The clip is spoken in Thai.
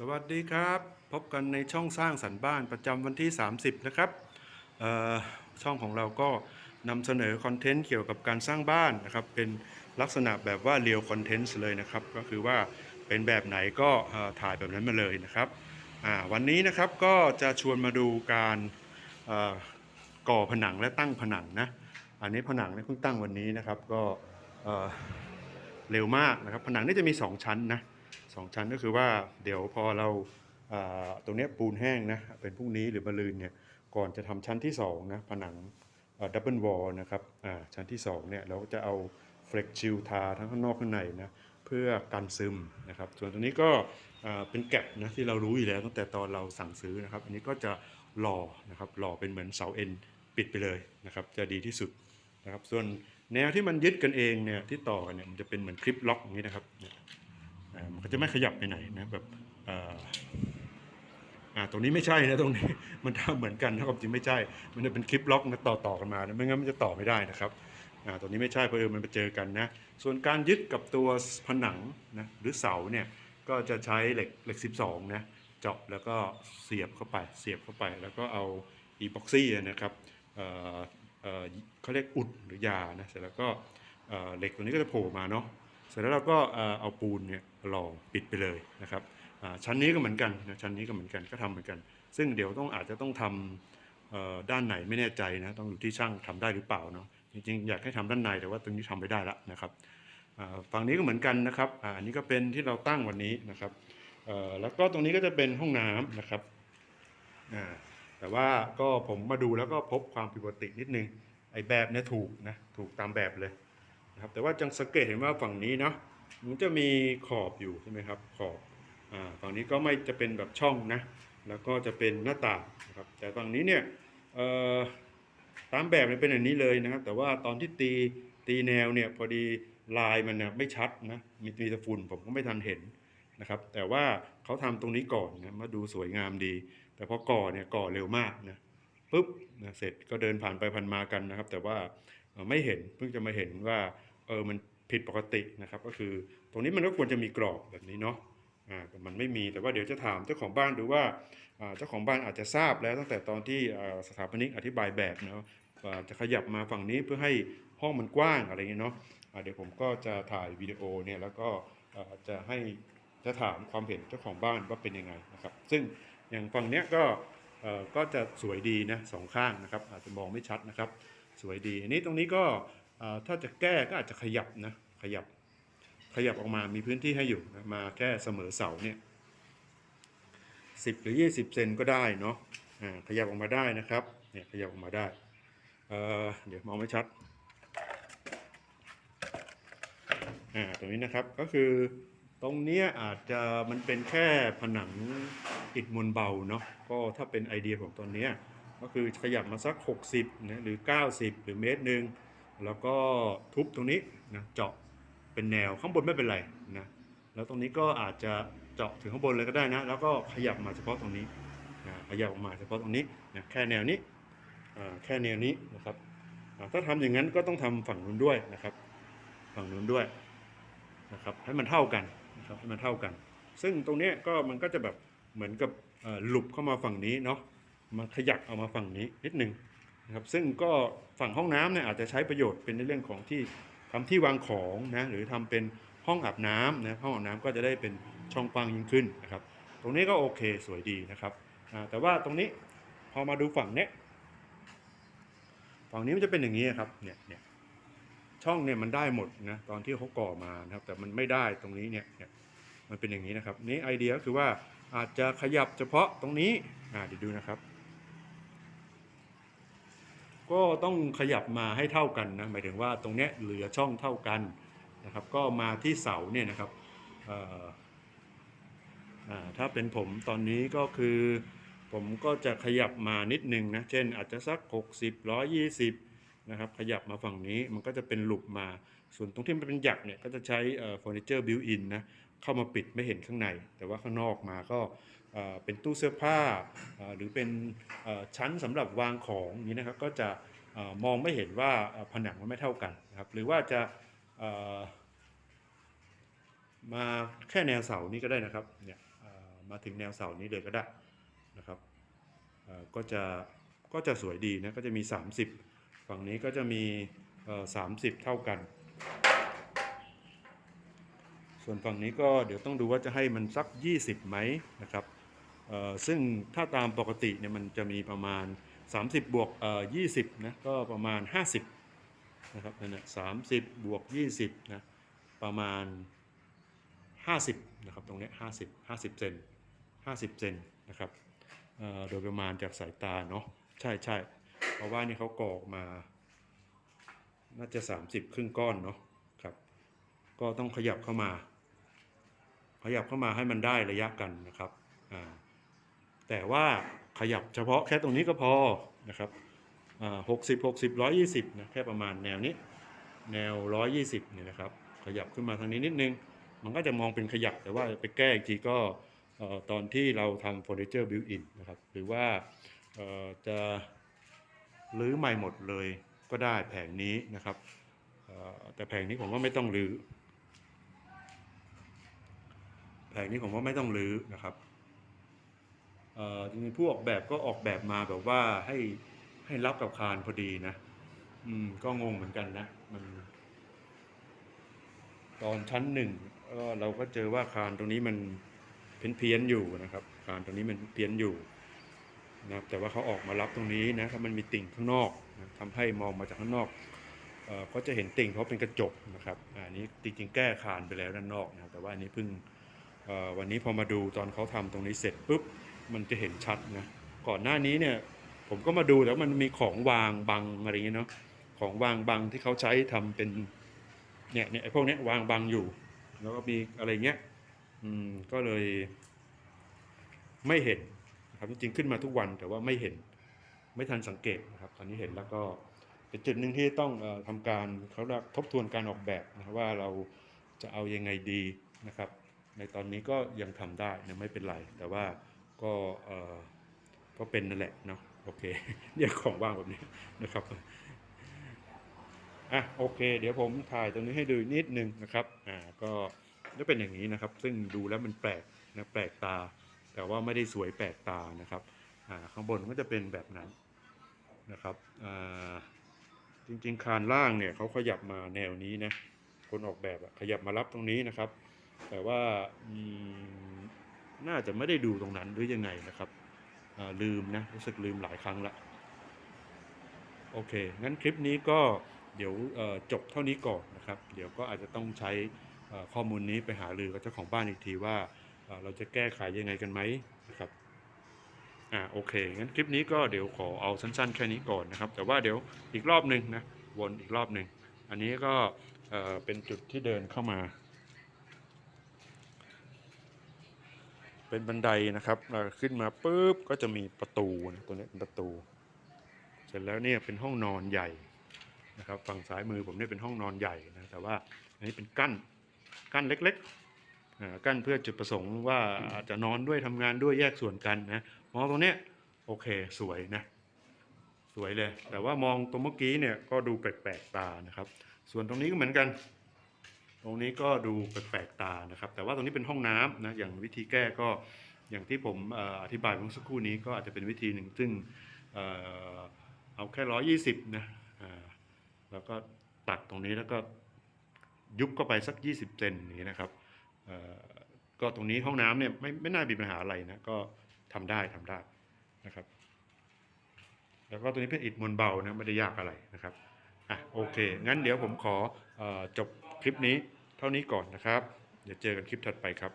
สวัสดีครับ พบกันในช่องสร้างสรรค์บ้านประจำวันที่ 30 นะครับช่องของเราก็นำเสนอคอนเทนต์เกี่ยวกับการสร้างบ้านนะครับ เป็นลักษณะแบบว่าเรียวคอนเทนต์เลยนะครับ ก็คือว่าเป็นแบบไหนก็ถ่ายแบบนั้นมาเลยนะครับวันนี้นะครับก็จะชวนมาดูการก่อผนังและตั้งผนังนะอันนี้ผนังเนี่ยเพิ่งตั้งวันนี้นะครับก็เอ่อเร็วมากนะครับ ผนังนี่จะมี 2 ชั้นนะ สองชั้นก็คือว่าเดี๋ยวพอเราตรงนี้ปูนแห้งนะเป็นพรุ่งนี้หรือมะรืนเนี่ยก่อนจะทำชั้นที่2นะผนังดับเบิลวอลนะครับอ่าชั้นที่2เนี่ยเราก็จะเอาเฟล็กชิลทาทั้งข้างนอกข้างในนะเพื่อกันซึมนะครับส่วนตัวนี้ก็เป็นแกลบนะที่เรารู้อยู่แล้วตั้งแต่ตอนเราสั่งซื้อนะครับ อันนี้ก็จะหล่อนะครับหล่อเป็นเหมือนเสาเอ็นปิดไปเลยนะครับจะดีที่สุดนะครับส่วนแนวที่มันยึดกันเองเนี่ยที่ต่อกันเนี่ยมันจะเป็นเหมือนคลิปล็อกอย่างนี้นะครับ มันก็จะไม่ขยับไปไหนนะแบบอ่าตรงนี้ไม่ใช่นะตรงนี้มันทำเหมือนกันนะครับจริงไม่ใช่ มันจะเป็นคลิปล็อกนะต่อต่อกันมานะไม่งั้นมันจะต่อไม่ได้นะครับอ่าตรงนี้ไม่ใช่เพราะเออมันไปเจอกันนะส่วนการยึดกับตัวผนังนะหรือเสาเนี่ยก็จะใช้เหล็กเหล็ก 12นะเจาะแล้วก็เสียบเข้าไปเสียบเข้าไป แล้วก็เอาอีบ็อกซี่นะครับเอ่อเอ่อเขาเรียกอุดหรือยานะเสร็จแล้วก็เอ่อเหล็กตัวนี้ก็จะโผล่มาเนาะ เสร็จแล้วเราก็เอาปูนเนี่ยหล่อปิดไปเลยนะครับชั้นนี้ก็เหมือนกันนะชั้นนี้ก็เหมือนกันก็ทำเหมือนกัน ซึ่งเดี๋ยวต้องอาจจะต้องทำเอ่อด้านไหนไม่แน่ใจนะต้องอยู่ที่ช่างทำได้หรือเปล่าเนาะจริงๆอยากให้ทำด้านในแต่ว่าตรงนี้ทำไม่ได้ละนะครับฝั่งนี้ก็เหมือนกันนะครับอันนี้ก็เป็นที่เราตั้งวันนี้นะครับแล้วก็ตรงนี้ก็จะเป็นห้องน้ำนะครับแต่ว่าก็ผมมาดูแล้วก็พบความผิดปกตินิดนึงไอ้แบบเนี้ยถูกนะถูกตามแบบเลย นะครับแต่ว่าจังสังเกตเห็นว่าฝั่งนี้เนาะมันจะมีขอบอยู่ใช่ไหมครับขอบอ่าฝั่งนี้ก็ไม่จะเป็นแบบช่องนะแล้วก็จะเป็นหน้าต่างนะครับแต่ฝั่งนี้เนี่ยเอ่อตามแบบเนี่ยเป็นอย่างนี้เลยนะครับ แต่ว่าตอนที่ตีตีแนวเนี่ยพอดีลายมันเนี่ยไม่ชัดนะมีมีแต่ฝุ่นผมก็ไม่ทันเห็นนะครับแต่ว่าเขาทำตรงนี้ก่อนนะมาดูสวยงามดี แต่พอก่อเนี่ยก่อเร็วมากนะปุ๊บนะเสร็จก็เดินผ่านไปผ่านมากันนะครับ แต่ว่าไม่เห็นเพิ่งจะมาเห็นว่า เออมันผิดปกตินะครับ ก็คือตรงนี้มันก็ควรจะมีกรอบแบบนี้เนาะอ่าแต่มันไม่มีแต่ว่าเดี๋ยวจะถามเจ้าของบ้านดูว่าอ่าเจ้าของบ้านอาจจะทราบแล้วตั้งแต่ตอนที่สถาปนิกอธิบายแบบเนาะจะขยับมาฝั่งนี้เพื่อให้ห้องมันกว้างอะไรอย่างเงี้ยเนาะอ่าเดี๋ยวผมก็จะถ่ายวิดีโอเนี่ยแล้วก็จะให้จะถามความเห็นเจ้าของบ้านว่าเป็นยังไงนะครับ ซึ่งอย่างฝั่งเนี้ยก็ก็จะสวยดีนะสองข้างนะครับ อาจจะมองไม่ชัดนะครับ สวยดีอันนี้ตรงนี้ก็ ถ้าจะแก้ก็อาจจะขยับนะขยับขยับออกมามีพื้นที่ให้อยู่นะมาแค่เสมอเสาเนี่ยสิบหรือยี่สิบเซนก็ได้เนาะขยับออกมาได้นะครับเนี่ยขยับออกมาได้เเดี๋ยวมองไม่ชัดอ่าตรงนี้นะครับก็คือตรงเนี้ยอาจจะมันเป็นแค่ผนังอิฐมวลเบาเนาะก็ถ้าเป็นไอเดียของตอนเนี้ยก็คือขยับมาสัก 60นะหรือ 90 หรือเมตรหนึ่ง แล้วก็ทุบตรงนี้นะเจาะเป็นแนวข้างบนไม่เป็นไรนะแล้วตรงนี้ก็อาจจะเจาะถึงข้างบนเลยก็ได้นะ แล้วก็ขยับมาเฉพาะตรงนี้นะขยับออกมาเฉพาะตรงนี้นะแค่แนวนี้อ่าแค่แนวนี้นะครับถ้าทำอย่างนั้นก็ต้องทำฝั่งนู้นด้วยนะครับ ฝั่งนู้นด้วยนะครับให้มันเท่ากันนะครับให้มันเท่ากัน ซึ่งตรงนี้ก็มันก็จะแบบเหมือนกับหลุบเข้ามาฝั่งนี้เนาะมาขยับเอามาฝั่งนี้นิดนึง นะครับซึ่งก็ฝั่งห้องน้ำเนี่ยอาจจะใช้ประโยชน์เป็นในเรื่องของที่ทำที่วางของนะหรือทำเป็นห้องอาบน้ำนะห้องอาบน้ำก็จะได้เป็นช่องกว้างยิ่งขึ้นนะครับ ตรงนี้ก็โอเคสวยดีนะครับแต่ว่าตรงนี้พอมาดูฝั่งเนี้ยฝั่งนี้มันจะเป็นอย่างนี้ครับเนี่ยเนี่ยช่องเนี่ยมันได้หมดนะตอนที่เขาก่อมานะครับ แต่มันไม่ได้ตรงนี้เนี่ยเนี่ยมันเป็นอย่างนี้นะครับนี่ไอเดียก็คือว่าอาจจะขยับเฉพาะตรงนี้อ่าเดี๋ยวดูนะครับ ก็ต้องขยับมาให้เท่ากันนะหมายถึงว่าตรงเนี้ยเหลือช่องเท่ากันนะครับ ก็มาที่เสาเนี่ยนะครับถ้าเป็นผมตอนนี้ก็คือ ผมก็จะขยับมานิดนึงนะ เช่นอาจจะสัก 60 120 นะครับ ขยับมาฝั่งนี้มันก็จะเป็นหลุมมา ส่วนตรงที่มันเป็นหยักเนี่ยก็จะใช้เฟอร์นิเจอร์บิวอินนะ เข้ามาปิดไม่เห็นข้างใน แต่ว่าข้างนอกมาก็ เป็นตู้เสื้อผ้า หรือเป็นชั้นสำหรับวางของนี้นะครับก็จะมองไม่เห็นว่าผนังมันไม่เท่ากันนะครับหรือว่าจะมาแค่แนวเสานี้ก็ได้นะครับเนี่ยมาถึงแนวเสานี้เลยก็ได้นะครับก็จะก็จะสวยดีนะก็จะมี 30 ฝั่งนี้ก็จะมีเอ่อ30เท่ากัน ส่วนฝั่งนี้ก็เดี๋ยวต้องดูว่าจะให้มันสัก 20ไหมนะครับ ซึ่งถ้าตามปกติเนี่ยมันจะมีประมาณ 30 บวกเอ่อ20นะก็ประมาณ 50นะครับนั่นแหละ30บวก20นะประมาณ 50นะครับตรงนี้50 50เซน50เซนนะครับโดยประมาณจากสายตาเนาะใช่ใช่เพราะว่านี่เขากรอกมา น่าจะ 30 ครึ่งก้อนเนาะครับ ก็ต้องขยับเข้ามา ขยับเข้ามาให้มันได้ระยะกันนะครับอ่า แต่ว่าขยับเฉพาะแค่ตรงนี้ก็พอนะครับหกสิบหกสิบร้อยยี่สิบนะแค่ประมาณแนวนี้ แนวร้อยยี่สิบเนี่ยนะครับ ขยับขึ้นมาทางนี้นิดนึง มันก็จะมองเป็นขยับแต่ว่าไปแก้อีกทีก็ตอนที่เราทำเฟอร์นิเจอร์บิวอินนะครับ หรือว่าจะรื้อใหม่หมดเลยก็ได้แผงนี้นะครับ แต่แผงนี้ผมว่าไม่ต้องรื้อแผงนี้ผมว่าไม่ต้องรื้อนะครับ จริงๆผู้ออกแบบก็ออกแบบมาแบบว่าให้ให้รับกับคานพอดีนะ อืม ก็งงเหมือนกันนะ มัน ตอนชั้นหนึ่งก็เราก็เจอว่าคานตรงนี้มันเพี้ยนเพี้ยนอยู่นะครับ คานตรงนี้มันเพี้ยนอยู่นะครับแต่ว่าเขาออกมารับตรงนี้นะครับมันมีติ่งข้างนอกนะทำให้มองมาจากข้างนอกเอ่อก็จะเห็นติ่งเพราะเป็นกระจกนะครับอันนี้จริงๆแก้คานไปแล้วด้านนอกนะครับแต่ว่าอันนี้เพิ่งวันนี้พอมาดูตอนเขาทำตรงนี้เสร็จปุ๊บ มันจะเห็นชัดนะก่อนหน้านี้เนี่ยผมก็มาดูแล้วมันมีของวางบังอะไรเงี้ยเนาะของวางบังที่เขาใช้ทำเป็นเนี่ยเนี่ยไอ้พวกเนี้ยวางบังอยู่ แล้วก็มีอะไรเงี้ยอืมก็เลย ไม่เห็นครับจริงๆขึ้นมาทุกวันแต่ว่าไม่เห็นไม่ทันสังเกตนะครับ ตอนนี้เห็นแล้วก็เป็นจุดหนึ่งที่ต้องออทำการเขาทบทวนการออกแบบนะครับว่าเราจะเอายังไงดีนะครับ ในตอนนี้ก็ยังทำได้นะไม่เป็นไรแต่ว่า ก็เออก็เป็นนั่นแหละเนาะโอเคเนี่ยของว่างแบบนี้นะครับอะโอเค เดี๋ยวผมถ่ายตรงนี้ให้ดูนิดนึงนะครับอ่าก็จะเป็นอย่างนี้นะครับ ซึ่งดูแล้วมันแปลกนะแปลกตา แต่ว่าไม่ได้สวยแปลกตานะครับอ่าข้างบนก็จะเป็นแบบนั้นนะครับอ่าจริงๆ คานล่างเนี่ยเขาขยับมาแนวนี้นะคนออกแบบขยับมารับตรงนี้นะครับ แต่ว่าอืม น่าจะไม่ได้ดูตรงนั้นหรือยังไงนะครับลืมนะรู้สึกลืมหลายครั้งละโอเค งั้นคลิปนี้ก็เดี๋ยวจบเท่านี้ก่อนนะครับ เดี๋ยวก็อาจจะต้องใช้ข้อมูลนี้ไปหารือกับเจ้าของบ้านอีกทีว่าเราจะแก้ไขยังไงกันไหมนะครับอ่าโอเค งั้นคลิปนี้ก็เดี๋ยวขอเอาสั้นๆแค่นี้ก่อนนะครับ แต่ว่าเดี๋ยวอีกรอบหนึ่งนะวนอีกรอบหนึ่งอันนี้ก็เป็นจุดที่เดินเข้ามา เป็นบันไดนะครับเราขึ้นมาปุ๊บก็จะมีประตูนะตัวนี้เป็นประตู เสร็จแล้วเนี่ยเป็นห้องนอนใหญ่นะครับฝั่งซ้ายมือผมเนี่ยเป็นห้องนอนใหญ่นะแต่ว่าอันนี้เป็นกั้นกั้นเล็กๆกั้นเพื่อจุดประสงค์ว่าอาจจะนอนด้วยทำงานด้วยแยกส่วนกันนะมองตรงเนี้ยโอเคสวยนะสวยเลย แต่ว่ามองตรงเมื่อกี้เนี่ยก็ดูแปลกๆตานะครับ ส่วนตรงนี้ก็เหมือนกัน ตรงนี้ก็ดูแปลกๆตานะครับ แต่ว่าตรงนี้เป็นห้องน้ำนะอย่างวิธีแก้ก็อย่างที่ผมอธิบายเมื่อสักครู่นี้ก็อาจจะเป็นวิธีหนึ่งซึ่งเอาแค่ร้อยยี่สิบนะแล้วก็ตัดตรงนี้แล้วก็ยุบเข้าไปสักยี่สิบเซนอย่างนี้นะครับก็ตรงนี้ห้องน้ำเนี่ยไม่ไม่น่ามีปัญหาอะไรนะก็ทำได้ทำได้นะครับ แล้วก็ตัวนี้เป็นอิฐมวลเบานะไม่ได้ยากอะไรนะครับอะโอเค งั้นเดี๋ยวผมขออจบ คลิปนี้เท่านี้ก่อนนะครับ เดี๋ยวเจอกันคลิปถัดไปครับ